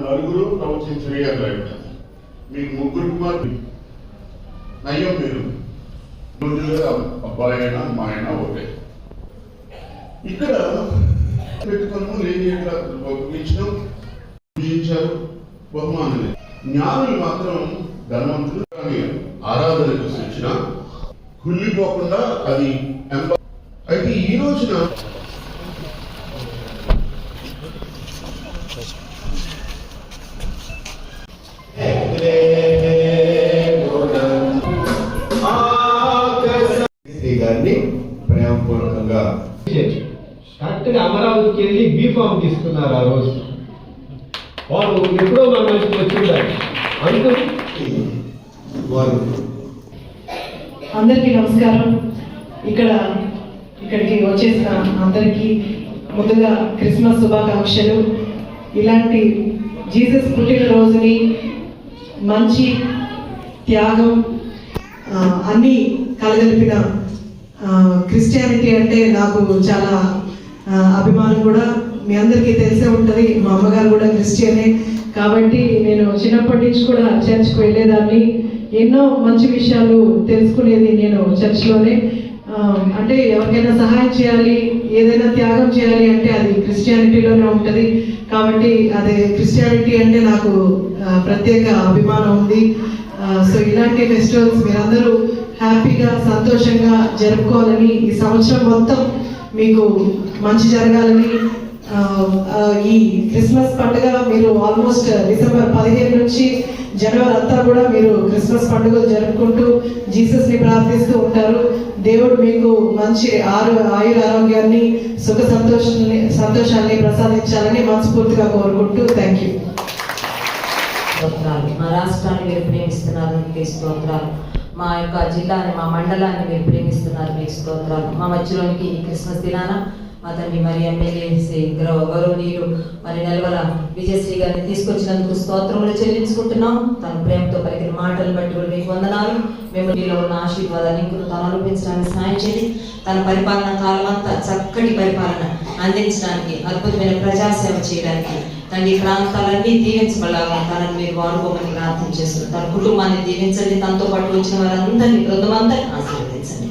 నలుగురు ప్రవచించని అన్నాడు మీకు ముగ్గురు కుమారు నయ్యం మీరు. రోజులుగా అబ్బాయి అయినా మా అయినా ఒకటే. ఇక్కడ పెట్టుకున్నాము లేని ఉపయోగించడం పూజించారు బహుమానులు జ్ఞానులు మాత్రం ధనవంతులు ఆరాధనకు సూచన కుళ్ళిపోకుండా అది ఈ రోజున గారిని ప్రేమపూర్వకంగా అమరావతికి వెళ్ళి బీఫామ్ తీసుకున్నారు ఆ రోజు. వాళ్ళు ఎప్పుడో మన మనిషికి వారు అందరికీ నమస్కారం. ఇక్కడ ఇక్కడికి వచ్చేసిన అందరికీ ముందుగా క్రిస్మస్ శుభాకాంక్షలు. ఇలాంటి జీసస్ పుట్టినరోజుని మంచి త్యాగం అన్నీ కలగలిపిన క్రిస్టియానిటీ అంటే నాకు చాలా అభిమానం కూడా. మీ అందరికీ తెలిసే ఉంటుంది మా అమ్మగారు కూడా క్రిస్టియనే. కాబట్టి నేను చిన్నప్పటి నుంచి కూడా చర్చ్కి వెళ్ళేదాన్ని. ఎన్నో మంచి విషయాలు తెలుసుకునేది నేను చర్చ్లోనే. Um, అంటే ఎవరికైనా సహాయం చేయాలి ఏదైనా త్యాగం చేయాలి అంటే అది క్రిస్టియానిటీలోనే ఉంటుంది. కాబట్టి అదే క్రిస్టియానిటీ అంటే నాకు ప్రత్యేక అభిమానం ఉంది. సో ఇలాంటి ఫెస్టివల్స్ మీరందరూ హ్యాపీగా సంతోషంగా జరుపుకోవాలని ఈ సంవత్సరం మొత్తం మీకు మంచి జరగాలని ఈ క్రిస్మస్ పండుగ మీరు ఆల్మోస్ట్ డిసెంబర్ పదిహేను నుంచి జనవరి అంతా కూడా మీరు క్రిస్మస్ పండుగలు జరుపుకుంటూ జీసస్ని ప్రార్థిస్తూ ఉంటారు. దేవుడు మీకు మంచి ఆరు ఆయుర ఆరోగ్యాన్ని సుఖ సంతోషాన్ని సంతోషాన్ని ప్రసాదించాలని మనస్ఫూర్తిగా కోరుకుంటూ థ్యాంక్ యూ మా రాష్ట్రాన్ని మీరు ప్రేమిస్తున్నారు మీకు స్తోత్రాలు. మా యొక్క జిల్లాని మా మండలాన్ని మీరు ప్రేమిస్తున్నారు మీకు స్తోత్రాలు. మా మధ్యలోనికి ఈ క్రిస్మస్ దినాన అతన్ని మరి ఎమ్మెల్యే శ్రీ గౌరవ గౌరవనీయులు మరి నెలవల విజయశ్రీ గారిని తీసుకొచ్చినందుకు స్తోత్రములు చెల్లించుకుంటున్నాం. తన ప్రేమతో పలికిన మాటలు బట్టి కూడా మీకు వందనాలు. మేము మీలో ఉన్న ఆశీర్వాదాన్ని ఇంకొక తను అనుభవించడానికి సహాయం చేయండి. తన పరిపాలన కాలం అంతా చక్కటి పరిపాలన అందించడానికి అద్భుతమైన ప్రజాసేవ చేయడానికి తండ్రి ప్రాంతాలన్నీ దీవించబడాలని తనని మీరు వాడుకోమని ప్రార్థన చేస్తున్నారు. తన కుటుంబాన్ని దీవించండి. తనతో పాటు వచ్చిన వారందరినీ బృందమందరినీ ఆశీర్వదించండి.